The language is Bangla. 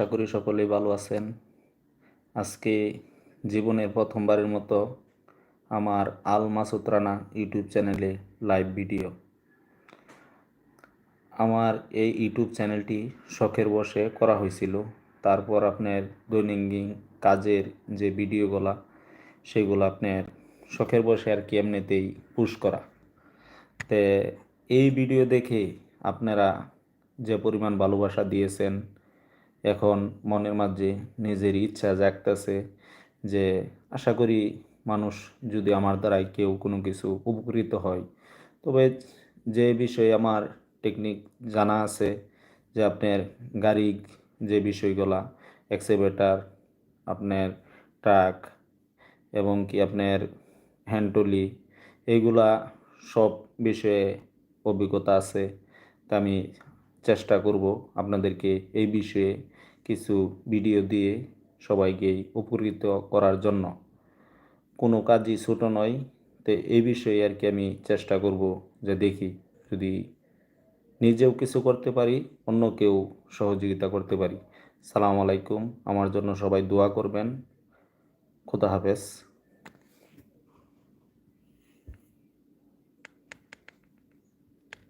আশা করি সকলেই ভালো আছেন। আজকে জীবনের প্রথমবারের মতো আমার আল মাসুদ রানা ইউটিউব চ্যানেলে লাইভ ভিডিও আমার এই ইউটিউব চ্যানেলটি শখের বসে করা হয়েছিল। তারপর আপনার দৈনন্দিন কাজের যে ভিডিওগুলা সেগুলো আপনার শখের বসে আর কি এমনিতেই পুশ করা। তে এই ভিডিও দেখে আপনারা যে পরিমাণ ভালোবাসা দিয়েছেন এখন মনের মাঝে নিজের ইচ্ছা জাগতেছে যে আশা করি মানুষ যদি আমার দ্বারাই কেউ কোনো কিছু উপকৃত হয়। তবে যে বিষয়ে আমার টেকনিক জানা আছে যে আপনার গাড়ি যে বিষয়গুলা এক্সেভেটার আপনার ট্রাক এবং কি আপনার হ্যান্ডটলি এইগুলা সব বিষয়ে অভিজ্ঞতা আছে। তা আমি চেষ্টা করব আপনাদেরকে এই বিষয়ে কিছু ভিডিও দিয়ে সবাইকে উপকৃত করার জন্য। কোনো কাজই ছোটো নয়, তো এই বিষয়ে আর কি আমি চেষ্টা করব যে দেখি যদি নিজেও কিছু করতে পারি অন্য কেউ সহযোগিতা করতে পারি। সালাম আলাইকুম, আমার জন্য সবাই দোয়া করবেন। খুদা হাফেজ।